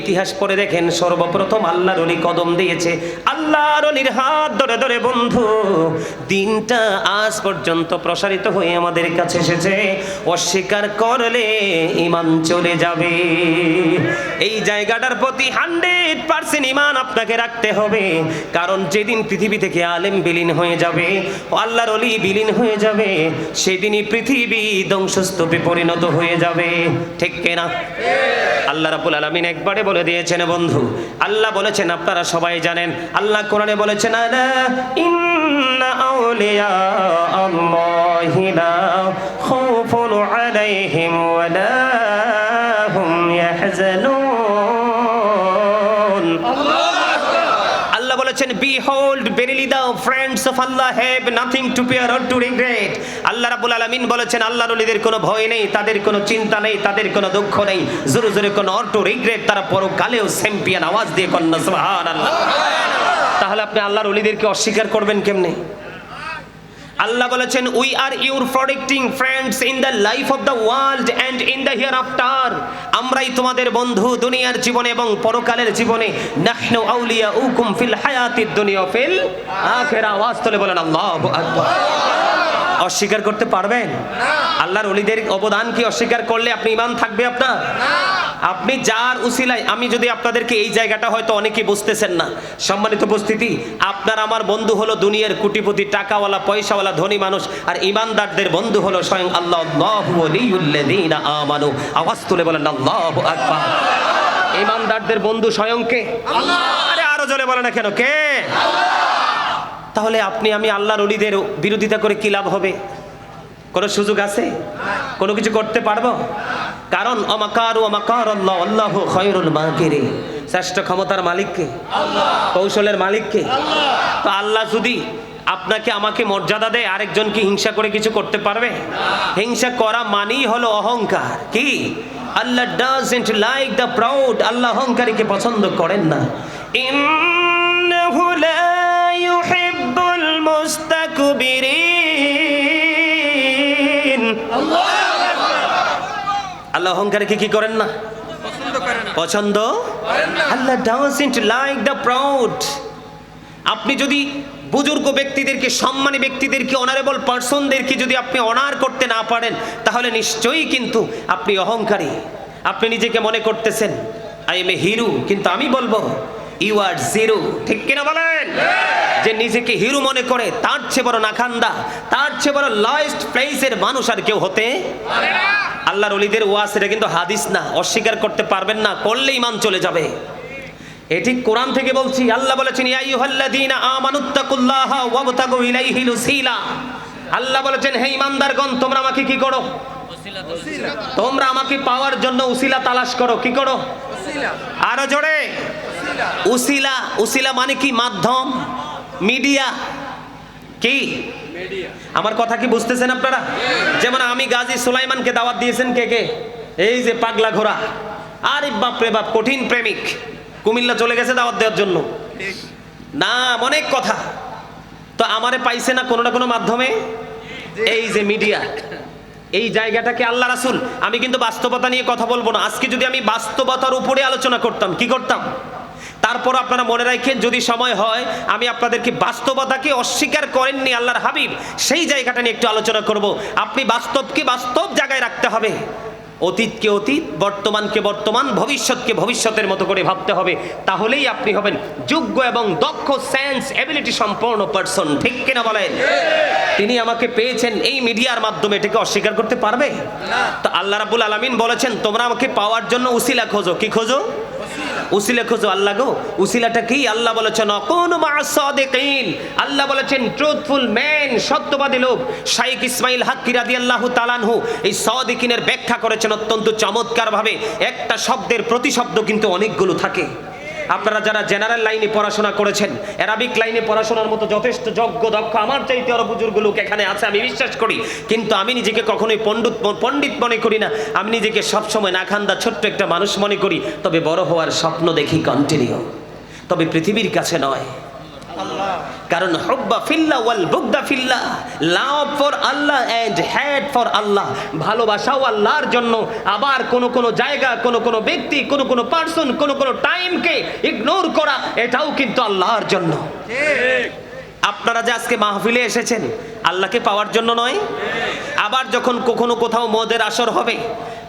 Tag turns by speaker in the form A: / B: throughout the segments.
A: ইতিহাস পড়ে দেখেন সর্বপ্রথম আল্লাহর অলি কদম দিয়েছে। আল্লাহর অলির হাত ধরে ধরে, বন্ধু, দিনটা আজ পর্যন্ত প্রসারিত হয়ে আমাদের কাছে এসেছে। অস্বীকার করলে ইমান চলে যাবে। এই জায়গাটার প্রতি হান্ড্রেড পার্সেন্ট ইমান আপনাকে রাখতে হবে। কারণ যেদিন পৃথিবী থেকে আলেম বিলীন হয়ে যাবে, আল্লাহর অলি বিলীন হয়ে যাবে, সেদিনই পৃথিবী ধ্বংসস্তূপে পরিণত হয়ে যাবে। ঠিক কেনা আল্লাহ রাবুল আলমিন একবারে বলে দিয়েছেন, বন্ধু, আল্লাহ বলেছেন, আপনারা সবাই জানেন, আল্লাহ কোরআনে বলেছেন আল্লাহি আল্লাহ বলেছেন বি হোল্ড বেরিলি দাও friends of Allah nothing to to Allah বলেছেন কোনো ভয় নেই, তাদের কোনো চিন্তা নেই, তাদের কোনো দুঃখ নেই। কোনো অর টু তারা পরকালেও চ্যাম্পিয়ন আওয়াজ দিয়ে কন্যা, সুবহানাল্লাহ। তাহলে আপনি আল্লাহর অলিদেরকে অস্বীকার করবেন কেমনে? আল্লাহ বলেছেন we are your protecting friends in the life of the world and in the hereafter আমরাই তোমাদের বন্ধু দুনিয়ার জীবনে এবং পরকালের জীবনে। নাহনু আউলিয়া উকুম ফিল হায়াতিদ দুনিয়া ফিল আখিরা। আওয়াজ তুলে বলেন, আল্লাহু আকবার। অস্বীকার করতে পারবেন? আল্লাহর অলিদের অবদান কি অস্বীকার করলে আপনি ইমান থাকবে আপনার? আপনি যার উসিলায়, আমি যদি আপনাদেরকে এই জায়গাটা হয়তো অনেকে বুঝতেছেন না। সম্মানিত উপস্থিতি, আপনার আমার বন্ধু হলো দুনিয়ার কোটিপতি, টাকাওয়ালা, পয়সাওয়ালা, ধনী মানুষ, আর ইমানদারদের বন্ধু হলো স্বয়ং আল্লাহ আল্লাহু আমানু। আওয়াজ তুলে বলেন, আল্লাহু আকবার। ইমানদারদের বন্ধু স্বয়ং কে? আল্লাহ! আরে আরও জোরে বলে না কেন? কে? তাহলে আপনি, আমি আল্লাহর অলিদের বিরোধিতা করে কি লাভ হবে? কোনো সুযোগ আছে? কোনো কিছু করতে পারব? কারণ, অমাকার অমাকার আল্লাহ আল্লাহ খয়রুল মাকিরে শ্রেষ্ঠ ক্ষমতার মালিককে, কৌশলের মালিককে। তো আল্লাহ যদি আপনাকে আমাকে মর্যাদা দেয়, আরেকজন কি হিংসা করে কিছু করতে পারবে? হিংসা করা মানেই হলো অহংকার। কি? Allah doesn't like the proud Allah অহংকারীকে পছন্দ করেন না। ইন্নাহু লা আল্লাহ অহংকার কি করেন না? পছন্দ Allah doesn't like the proud আপনি যদি বুজুর্গ ব্যক্তিদেরকে সম্মানী ব্যক্তিদেরকে অনারেবল পার্সনদেরকে যদি আপনি অনার করতে না পারেন তাহলে নিশ্চয়ই কিন্তু আপনি অহংকারী। আপনি নিজেকে মনে করতেছেন আই এম এ হিরু কিন্তু আমি বলব ইউ আর জিরো ঠিক কিনা বলেন? যে নিজেকে হিরো মনে করে তার চেয়ে বড় নাখান্দা তার চেয়ে বড় লয়েস্ট প্লেসের মানুষ আর কেউ হতে আল্লাহর অলিদের ওয়াস এটা কিন্তু হাদিস না। অস্বীকার করতে পারবেন না করলে ইমান চলে যাবে। এটি কোরআন থেকে বলছি আল্লাহ বলেছেন ইয়া আইয়ুহাল্লাযীনা আমানুত্তাকুল্লাহা ওয়াবতাগু ইলাইহিল উসিলা আল্লাহ বলেছেন হে ইমানদারগণ তোমরা আমাকে কি করো? তোমরা আমাকে পাওয়ার জন্য উসিলা তালাশ করো। কি করো? আরও জোরে। উসিলা উসিলা মানে কি? মাধ্যম? মিডিয়া। কি? আমার কথা কি বুঝতেছেন আপনারা? যেমন আমি গাজী সুলাইমানকে দাওয়াত দিয়েছেন কে কে? এই যে পাগলা ঘোড়া। আরে বাপ রে বাপ, কঠিন প্রেমিক। কুমিল্লা চলে গেছে দাওয়াত দেওয়ার জন্য। না, অনেক কথা। তো আমারে পাইছে না কোনো না কোনো মাধ্যমে? এই যে মিডিয়া। এই জায়গাটাকে আল্লাহ রাসুল, আমি কিন্তু বাস্তবতা নিয়ে কথা বলব না। আজকে যদি আমি বাস্তবতার উপরে আলোচনা করতাম, কি করতাম? তারপর আপনারা মনে রাখেন, যদি সময় হয়, আমি আপনাদেরকে বাস্তবতাকে অস্বীকার করেননি আল্লাহর হাবিব, সেই জায়গাটা নিয়ে একটু আলোচনা করব। আপনি বাস্তবকে বাস্তব জায়গায় রাখতে হবে। অতীতকে অতীত, বর্তমানকে বর্তমান, ভবিষ্যৎকে ভবিষ্যতের মতো করে ভাবতে হবে। তাহলেই আপনি হবেন যোগ্য এবং দক্ষ সেন্স এবিলিটি সম্পন্ন পার্সন ঠিক কিনা বলেন? তিনি আমাকে পেয়েছেন এই মিডিয়ার মাধ্যমে, এটাকে অস্বীকার করতে পারবে? তো আল্লাহ রাবুল আলমিন বলেছেন, তোমরা আমাকে পাওয়ার জন্য উসিলা খোঁজো। কি খোঁজো? উসিলা খোঁজো আল্লাহ গো। উসিলাটা কি? আল্লাহ বলেছেন কোন আল্লাহ বলেছেন, ট্রুথফুল ম্যান, সত্যবাদী লোক। শাইখ ইসমাইল হাক্কি রাদিয়াল্লাহু তালানহু এই সাদিকিনের ব্যাখ্যা করেছেন অত্যন্ত চমৎকারভাবে। একটা শব্দের প্রতিশব্দ কিন্তু অনেকগুলো থাকে। আপনারা যারা জেনারেল লাইনে পড়াশোনা করেছেন অ্যারাবিক লাইনে পড়াশোনার মতো যথেষ্ট যোগ্য, দক্ষ, আমার চাইতে আরও বুজুর্গ লোক এখানে আছে, আমি বিশ্বাস করি। কিন্তু আমি নিজেকে কখনোই পণ্ডিত পণ্ডিত মনে করি না। আমি নিজেকে সবসময় নাখান্দা ছোট্ট একটা মানুষ মনে করি, তবে বড় হওয়ার স্বপ্ন দেখি কন্টিনিউ তবে পৃথিবীর কাছে নয়। কারণ হব্বা ফিল্লা ওয়াল বুগদা ফিল্লা। Love for Allah and hate for Allah. ভালোবাসাও আল্লাহর জন্য। আবার কোন কোন জায়গা, কোন কোন ব্যক্তি, কোন কোন পার্সন কোন কোন টাইমকে ইগনোর করা, এটাও কিন্তু আল্লাহর জন্য। আপনারা যে আজকে মাহফিলে এসেছেন, আল্লাহকে পাওয়ার জন্য নয়। আবার যখন কখনো কোথাও মদের আসর হবে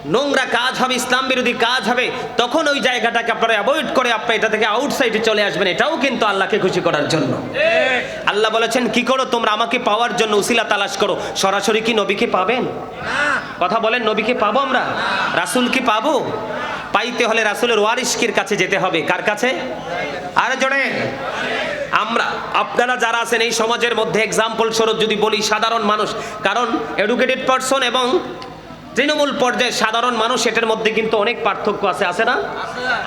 A: নোংরা কাজ হবে, ইসলাম বিরোধী কাজ হবে, তখন ওই জায়গাটাকে আপনারা অ্যাভয়েড করে আপনি এটা থেকে আউটসাইডে চলে আসবেন, এটাও কিন্তু আল্লাহকে খুশি করার জন্য। আল্লাহ বলেছেন, কি করো তোমরা? আমাকে পাওয়ার জন্য উসিলা তালাশ করো। সরাসরি কি নবীকে পাবেন? কথা বলেন, নবীকে পাবো আমরা? রাসূলকে পাবো? পাইতে হলে রাসুলের ওয়ারিশকির কাছে যেতে হবে। কার কাছে? আরে জোরে আমরা, আপনারা যারা আছেন এই সমাজের মধ্যে এক্সাম্পল স্বরূপ যদি বলি, সাধারণ মানুষ। কারণ এডুকেটেড পারসন এবং তৃণমূল পর্যায়ে সাধারণ মানুষ এটার মধ্যে কিন্তু অনেক পার্থক্য আছে আছে না?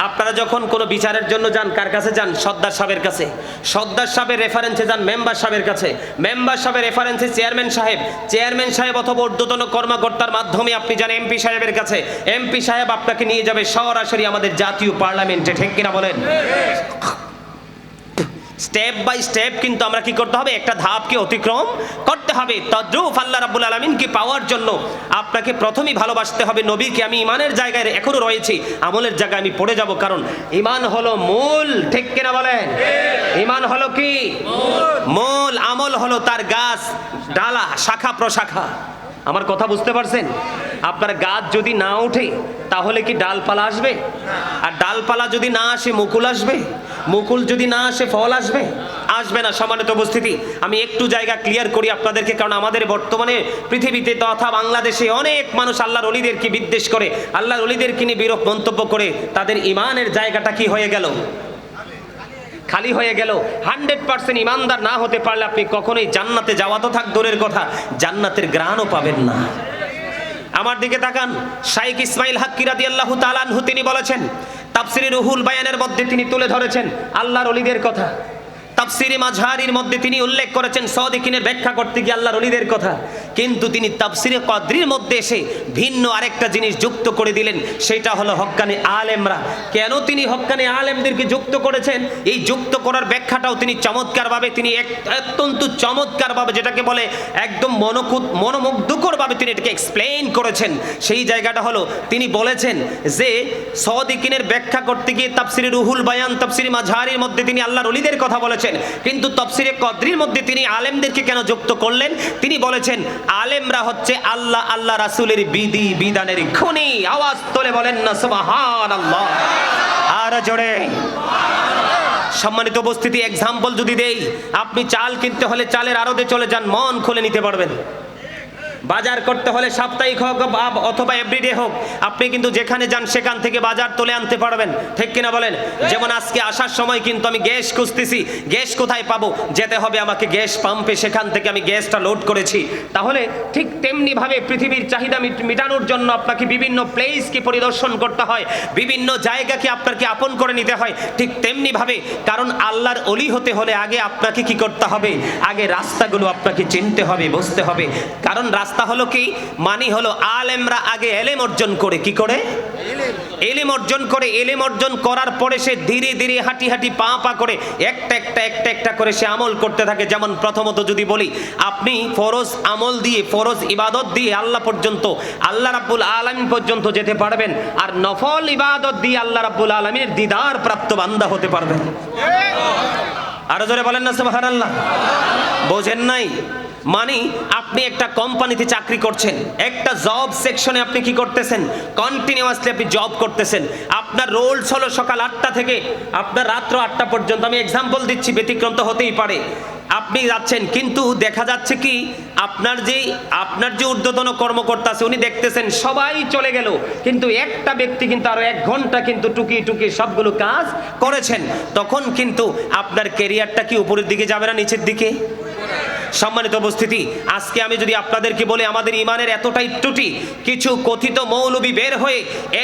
A: আপনারা যখন কোনো বিচারের জন্য যান, কার কাছে যান? সর্দার সাহেবের কাছে। সর্দার সাহেবের রেফারেন্সে যান, মেম্বার সাহেবের কাছে। মেম্বার সাহেবের রেফারেন্সে চেয়ারম্যান সাহেব। চেয়ারম্যান সাহেব অথবা ঊর্ধ্বতন কর্মকর্তার মাধ্যমে আপনি যান এমপি সাহেবের কাছে। এমপি সাহেব আপনাকে নিয়ে যাবে সরাসরি আমাদের জাতীয় পার্লামেন্টে ঠিক কিনা বলেন? স্টেপ বাই স্টেপ কিন্তু আমরা কি করতে হবে? একটা ধাপকে অতিক্রম করতে হবে। তদ্রুপ আল্লাহ রাব্বুল আলামিনকে পাওয়ার জন্য আপনাকে প্রথমেই ভালোবাসতে হবে। নবীকে আমি ইমানের জায়গায় এখনও রয়েছি। আমলের জায়গায় আমি পড়ে যাব কারণ ইমান হলো মূল। ঠিক কিনা বলেন? ইমান হলো কি? মূল। আমল হলো তার গাছ ডালা শাখা প্রশাখা। আমার কথা বুঝতে পারছেন? আপনার গাছ যদি না ওঠে, তাহলে কি ডালপালা আসবে? আর ডালপালা যদি না আসে, মুকুল আসবে? মুকুল যদি না আসে, ফল আসবে? আসবে না সমানিত উপস্থিতি। আমি একটু জায়গা ক্লিয়ার করি আপনাদেরকে, কারণ আমাদের বর্তমানে পৃথিবীতে তথা বাংলাদেশে অনেক মানুষ আল্লাহর অলিদেরকে বিদ্বেষ করে। আল্লাহর অলিদেরকে নিয়ে বিরূপ মন্তব্য করে। তাদের ইমানের জায়গাটা কি হয়ে গেল? খালি হয়ে গেল। হান্ড্রেড পার্সেন্ট ইমানদার না হতে পারলে আপনি কখনোই জান্নাতে যাওয়া তো থাক, দূরের কথা। জান্নাতের গ্রাণও পাবেন না। আমার দিকে তাকান। শাইক ইসমাইল হাক্কি আল্লাহ তালানহু তিনি বলেছেন তাপসিরি রুহুল বায়ানের মধ্যে তিনি তুলে ধরেছেন, আল্লাহর অলিদের কথা। তাফসিরে মাঝহারির মধ্যে তিনি উল্লেখ করেছেন, সদিকিনের ব্যাখ্যা করতে গিয়ে আল্লাহর অলিদের কথা। কিন্তু তিনি তাফসিরে কদরির মধ্যে এসে ভিন্ন আরেকটা জিনিস যুক্ত করে দিলেন, সেটা হলো হক্কানি আলেমরা। কেন তিনি হক্কানি আলেমদেরকে যুক্ত করেছেন? এই যুক্ত করার ব্যাখ্যাটাও তিনি চমৎকারভাবে, তিনি এক- অত্যন্ত চমৎকারভাবে যেটাকে বলে একদম মনকুত, মনোমুগ্ধকরভাবে তিনি এটাকে এক্সপ্লেইন করেছেন। সেই জায়গাটা হলো, তিনি বলেছেন যে সদিকিনের ব্যাখ্যা করতে গিয়ে তাফসিরে রুহুল বায়ান, তাফসিরে মাঝহারির মধ্যে তিনি আল্লাহর অলিদের কথা বলেছেন। কিন্তু তফসিরে কদরির মধ্যে তিনি আলেমদেরকে কেন যুক্ত করলেন? তিনি বলেছেন, আলেমরা হচ্ছে আল্লাহ আল্লাহ রাসুলের বিধি, বিধানের খুনি আওয়াজ তোলে বলেন না, সুবহানাল্লাহ। আর জোরে। সম্মানিত উপস্থিতি এক্সাম্পল যদি দেই, আপনি চাল কিনতে হলে চালের আরদে চলে যান, মন খুলে নিতে পারবেন। বাজার করতে হলে সাপ্তাহিক হোক অথবা এভরিডে হোক, আপনি কিন্তু যেখানে যান সেখান থেকে বাজার তুলে আনতে পারবেন। ঠিক কিনা বলেন? যেমন আজকে আসার সময় কিন্তু আমি গ্যাস খুঁজতেছি, গ্যাস কোথায় পাবো? যেতে হবে আমাকে গ্যাস পাম্পে, সেখান থেকে আমি গ্যাসটা লোড করেছি। তাহলে ঠিক তেমনি ভাবে পৃথিবীর চাহিদা মেটানোর জন্য আপনাকে বিভিন্ন প্লেসকে পরিদর্শন করতে হয়, বিভিন্ন জায়গাকে আপনাকে আপন করে নিতে হয়, ঠিক তেমনি ভাবে কারণ আল্লাহর অলি হতে হলে আগে আপনাকে কি করতে হবে? আগে রাস্তাগুলো আপনাকে চিনতে হবে, বুঝতে হবে। কারণ রাস্তা হলো কি? মানি হলো আলেমরা আগে এলেম অর্জন করে, কি করে? এলেম অর্জন করে, এলেম অর্জন করার পরে সে ধীরে ধীরে হাঁটি হাঁটি পা পা করে একটা একটা একটা একটা করে সে আমল করতে থাকে। যেমন প্রথমত যদি বলি, আপনি ফরজ আমল দিয়ে, ফরজ ইবাদত দিয়ে আল্লাহ পর্যন্ত, আল্লাহ রাব্বুল আলামিন পর্যন্ত যেতে পারবেন আর নফল ইবাদত দিয়ে আল্লাহ রাব্বুল আলামিনের দিদার প্রাপ্ত বান্দা হতে পারবেন। আরও জোরে বলেন না, সুবহানাল্লাহ। বোঝেন নাই? মানে আপনি একটা কোম্পানিতে চাকরি করছেন, একটা জব সেকশনে আপনি কি করতেছেন? কন্টিনিউয়াসলি আপনি জব করতেছেন। আপনার রোলস হলো সকাল আটটা থেকে, আপনার রাত্র আটটা পর্যন্ত। আমি এক্সাম্পল দিচ্ছি, ব্যতিক্রম তো হতেই পারে। আপনি যাচ্ছেন, কিন্তু দেখা যাচ্ছে কি, আপনার যে আপনার যে ঊর্ধ্বতন কর্মকর্তা আছে, উনি দেখতেছেন, সবাই চলে গেল। কিন্তু একটা ব্যক্তি কিন্তু আরও এক ঘণ্টা কিন্তু টুকি টুকি সবগুলো কাজ করেছেন। তখন কিন্তু আপনার কেরিয়ারটা কি উপরের দিকে যাবে না নিচের দিকে? সম্মানিত উপস্থিতি, আজকে আমি যদি আপনাদেরকে বলি, আমাদের ইমানের এতটাই ত্রুটি, কিছু কথিত মৌলবি বের হয়ে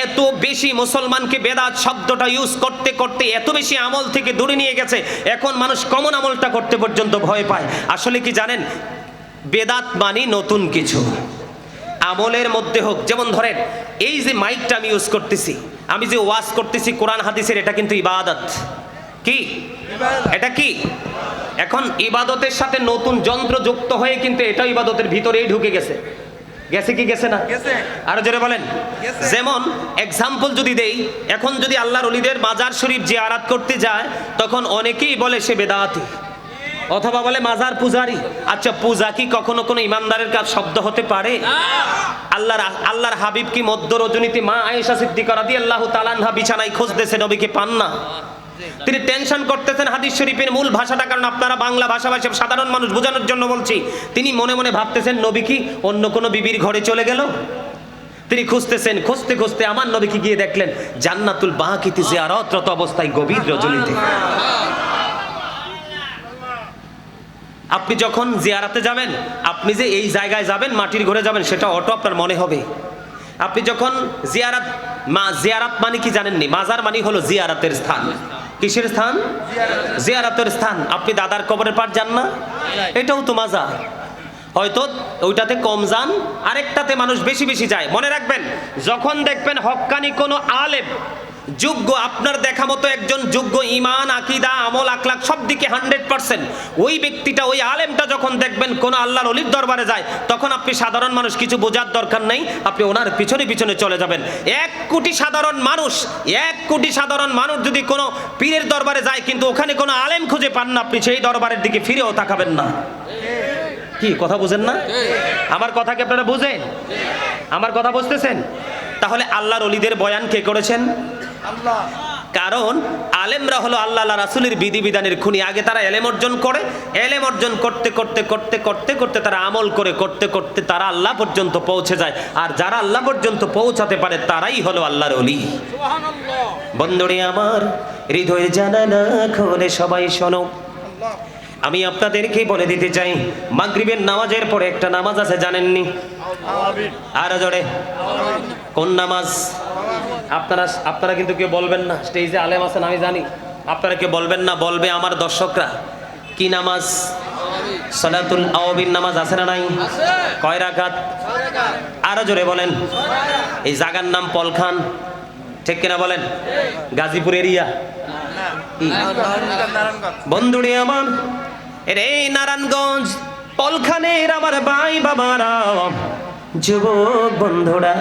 A: এত বেশি মুসলমানকে বেদাত শব্দটা ইউজ করতে করতে এত বেশি আমল থেকে দূরে নিয়ে গেছে, এখন মানুষ কমন আমলটা করতে পর্যন্ত ভয় পায়। আসলে কি জানেন? বেদাত মানি নতুন কিছু। আমলের মধ্যে হোক, যেমন ধরেন, এই যে মাইকটা আমি ইউজ করতেছি, আমি যে ওয়াজ করতেছি, কোরআন, হাদিসের, এটা কিন্তু ইবাদত। কি? এটা কি? এখন ইবাদতের সাথে নতুন যন্ত্র যুক্ত হয়ে কিন্তু এটাও ইবাদতের ভিতরেই ঢুকে গেছে। গেছে কি গেছে না। আরও জোরে বলেন। যেমন এক্সাম্পল যদি দেই এখন যদি আল্লাহর অলিদের মাজার শরীফ যে আরাত করতে যায় তখন অনেকেই বলে সে বেদাতি। অথবা বলে মাজার পূজারি। আচ্ছা পূজা কি কখনো কোনো ইমানদারের কাজ শব্দ হতে পারে? আল্লাহর আল্লাহর হাবিব কি মধ্য রজনীতে মা আয়েশা সিদ্দিকা রাদিয়াল্লাহু তাআলাহা বিছানায় খুঁজতেছে নবীকে পান না? তিনি টেনশন করতেছেন হাদিস শরীফের মূল ভাষাটা, কারণ আপনারা বাংলা ভাষাভাষী সাধারণ মানুষ, বোঝানোর জন্য বলছি। তিনি মনে মনে ভাবতেছেন, নবী কি অন্য কোনো বিবির ঘরে চলে গেল? তিনি খুঁজতেছেন, খুঁজতে খুঁজতে আমার নবীকে গিয়ে দেখলেন? জান্নাতুল বাহাকিতে জিয়ারতরত অবস্থায় গভীর রজনীতে। আপনি যখন জিয়ারাতে যাবেন, আপনি যে এই জায়গায় যাবেন, মাটির ঘরে যাবেন, সেটা অটো আপনার মনে হবে। আপনি যখন জিয়ারাত, মা, জিয়ারাত মানে কি জানেননি? মাজার মানে হলো জিয়ারাতের স্থান। কিসের স্থান? জিয়ারাতের স্থান। আপনি দাদার কবরের পাঠ যান না? এটাও তো মাজা। হয়তো ওইটাতে কম যান, আরেকটাতে মানুষ বেশি বেশি যায়। মনে রাখবেন, যখন দেখবেন হক্কানি কোনো আলেম যোগ্য আপনার দেখা মতো একজন যোগ্য ইমান আকিদা, আমল আখলাক সব দিকে হান্ড্রেড পার্সেন্ট। ওই ব্যক্তিটা, ওই আলেমটা যখন দেখবেন কোন আল্লাহর অলির দরবারে যায়, তখন আপনি সাধারণ মানুষ, কিছু বোঝার দরকার নেই, আপনি ওনার পিছনে পিছনে চলে যাবেন। এক কোটি সাধারণ মানুষ, এক কোটি সাধারণ মানুষ যদি কোনো পীরের দরবারে যায়, কিন্তু ওখানে কোনো আলেম খুঁজে পান না, আপনি সেই দরবারের দিকে ফিরেও তাকাবেন না। কি, কথা বুঝেন না? আমার কথা কি আপনারা বুঝেন? আমার কথা বুঝতেছেন? তাহলে আল্লাহর অলিদের বয়ান কে করেছেন?
B: আল্লাহ
A: কারণ আলেমরা হলো আল্লাহ রাসুলের বিধিবিধানের খুনি। আগে তারা এলেম অর্জন করে এলেম অর্জন করতে করতে করতে করতে করতে তারা আমল করে করতে করতে তারা আল্লাহ পর্যন্ত পৌঁছে যায়। আর যারা আল্লাহ পর্যন্ত পৌঁছাতে পারে তারাই হলো আল্লাহর অলি বন্ধুরে আমার হৃদয়ে জানা না খোলে সবাই শোনো। আমি আপনাদেরকে বলে দিতে চাই মাগরিবের নামাজের পরে একটা নামাজ আছে জানেননি? আর জোরে। কোন নামাজ? আপনারা আপনারা কিন্তু কেউ বলবেন না। স্টেজে আলেম আছেন, আমি জানি। আপনারা কেউ বলবেন না, বলবে আমার দর্শকরা। কি নামাজ? সলাতুল আওয়াবিন নামাজ আছে না নাই? কয় রাকাত? আরও জোরে বলেন। এই জাগার নাম পলখান ঠিক কিনা বলেন? গাজীপুর এরিয়া। বন্ধুরে আমার রে নারায়ণগঞ্জ পলখানের আমার ভাই বাবারা। যুবক বন্ধুরা